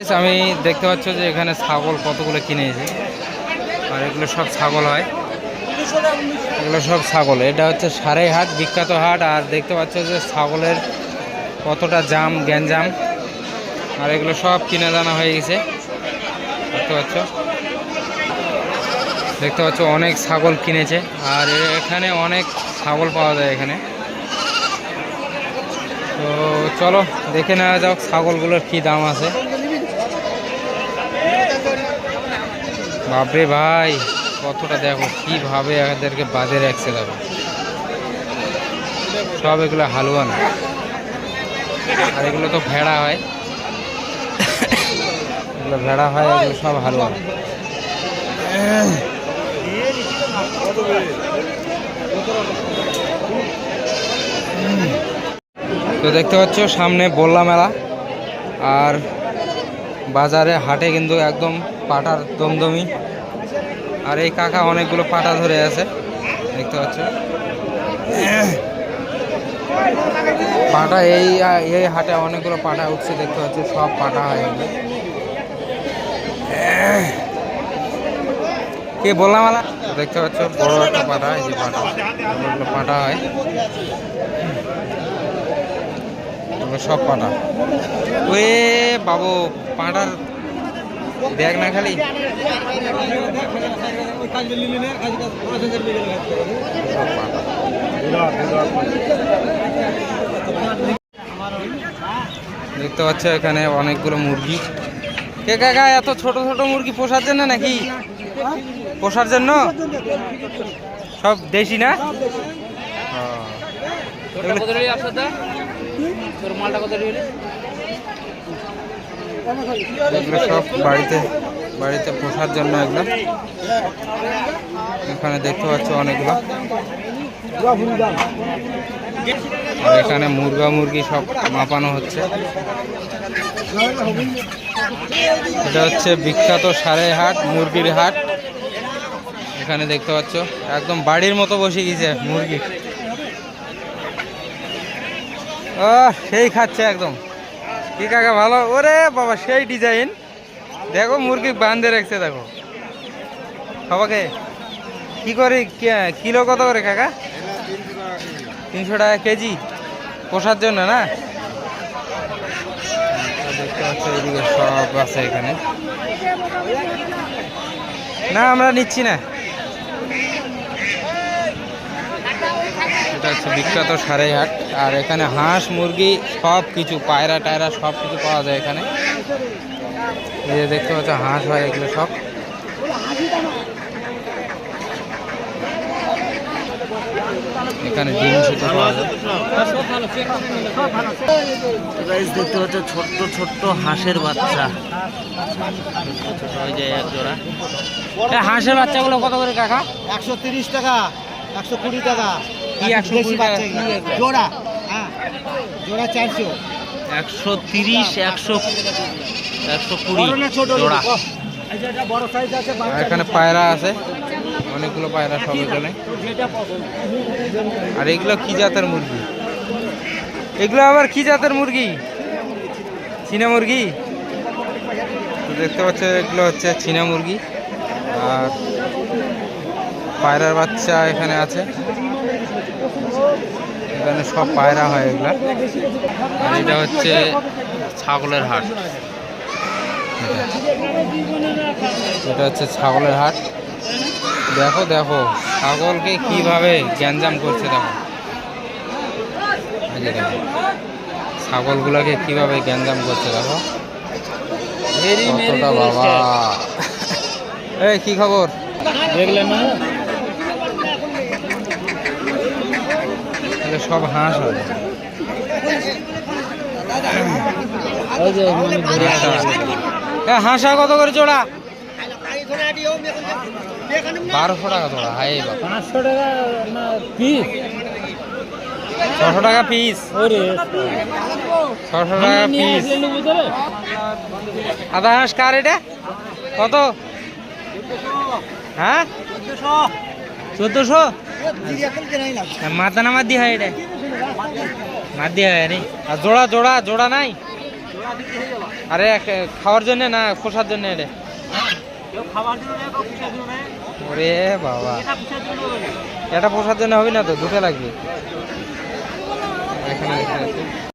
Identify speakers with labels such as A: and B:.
A: আমি দেখতে পাচ্ছ যে এখানে ছাগল কতগুলো কিনেছি আর এগুলো সব ছাগল হয়। এগুলো সব ছাগল। এটা হচ্ছে সারাই হাট বিখ্যাত হাট। আর দেখতে পাচ্ছ যে ছাগলের কতটা জাম, গ্যাঞ্জাম। আর এগুলো সব কিনে দানা হয়ে গেছে। দেখতে পাচ্ছ? দেখতে পাচ্ছ, অনেক ছাগল কিনেছে। আর এখানে অনেক ছাগল পাওয়া যায় এখানে। তো চলো, দেখে নেওয়া যাক ছাগলগুলোর কি দাম আছে। বাপরে ভাই, কতটা দেখো, কীভাবে এদেরকে বাজে রাখছে দেখো। সব এগুলো হালুয়া না। আর এগুলো তো ভেড়া হয়। এগুলো ভেড়া হয়, এগুলো সব হালুয়া। তো দেখতে পাচ্ছ, সামনে বললা মেলা। আর বাজারে হাটে কিন্তু একদম পাটার দমদমি। আর এই কাকা অনেকগুলো পাটা ধরে আছে, দেখতে পাচ্ছ? পাটা এই এই হাটে অনেকগুলো পাটা উঠছে, দেখতে পাচ্ছ, সব পাটা হয়। কে বললাম আলা? দেখতে পাচ্ছ, বড় একটা পাটা, এই যে পাটা। অনেকগুলো পাটা হয়। সব পাটা। ওয়ে বাবু, পাটার দেখ না খালি? দেখতে পাচ্ছ এখানে অনেকগুলো মুরগি। কে কাকা এত ছোট ছোট মুরগি পোষার জন্য নাকি? পোষার জন্য? সব দেশি না? ও। এগুলো- এগুলো সব বাড়িতে বাড়িতে পোষার জন্য এগুলো। এখানে দেখতে পাচ্ছ অনেকগুলো। আর এখানে মুরগা মুরগি সব মাপানো হচ্ছে। এটা হচ্ছে বিখ্যাত সারের হাট, মুরগির হাট। এখানে দেখতে পাচ্ছ, একদম বাড়ির মতো বসে গেছে মুরগি। ও সেই খাচ্ছে একদম। কি কাকা ভালো? ওরে বাবা, সেই ডিজাইন দেখো, মুরগি বান্ধে রাখছে, দেখো। সবাকে কি করে? কিলো কত করে কাকা? তিনশো টাকা কেজি। পোষার জন্য, না? সব আছে এখানে। না, আমরা নিচ্ছি না। এটা হচ্ছে বিখ্যাত সারাই হাট আর এখানে হাঁস মুরগি সব কিছু পায়রা টায়রা সব কিছু পাওয়া যায় এখানে। এই যে দেখতে পাচ্ছ হাঁস হয় এগুলো সব। এখানে ডিম পাওয়া যায়।
B: দেখতে পাচ্ছ ছোট্ট ছোট্ট হাঁসের বাচ্চা। ওই যে এক জোড়া।
A: এই হাঁসের বাচ্চাগুলো কত করে কাকা?
C: একশো তিরিশ টাকা একশো কুড়ি টাকা।
A: কি 120
C: দেশি
A: টাকা?
C: বাচ্চা এগুলো। জোড়া। হ্যাঁ জোড়া চারশো।
B: একশো তিরিশ একশো একশো কুড়ি। জোড়া।
A: এখানে পায়রা আছে। অনেকগুলো পায়রা সব এখানে। আর এগুলো কি জাতের মুরগি? এগুলো আবার কি জাতের মুরগি? চীনা মুরগি? তো দেখতে পাচ্ছ এগুলো হচ্ছে চীনা মুরগি। আর পায়রার বাচ্চা এখানে আছে। এখানে সব পায়রা হয় এগুলা। আর এটা হচ্ছে ছাগলের হাট। এটা। হচ্ছে ছাগলের হাট। দেখো দেখো ছাগলকে কীভাবে গ্যাঞ্জাম করছে দেখো। দেখো ছাগলগুলোকে কীভাবে গ্যাঞ্জাম করছে দেখো। কতটা বাবা। এই কি খবর?
C: দেখলেন না?
A: এগুলো সব হাঁস হয়। হাঁসা। এ, হাঁসা কত করে জোড়া? বারোশো টাকা জোড়া হাই
C: পাঁচশো টাকা পিস
A: ছশো টাকা পিস ছশো টাকা পিস আধা হাঁস কার এটা? কত? হ্যাঁ? চোদ্দশো? মাথা না মাদি হয় এটা মাদি হয় আর জোড়া জোড়া জোড়া নাই? আরে খাওয়ার জন্য না পোষার জন্য এটা ওরে বাবা। এটা পোষার জন্য হবে না তো? দুটো লাগবে। এখানে।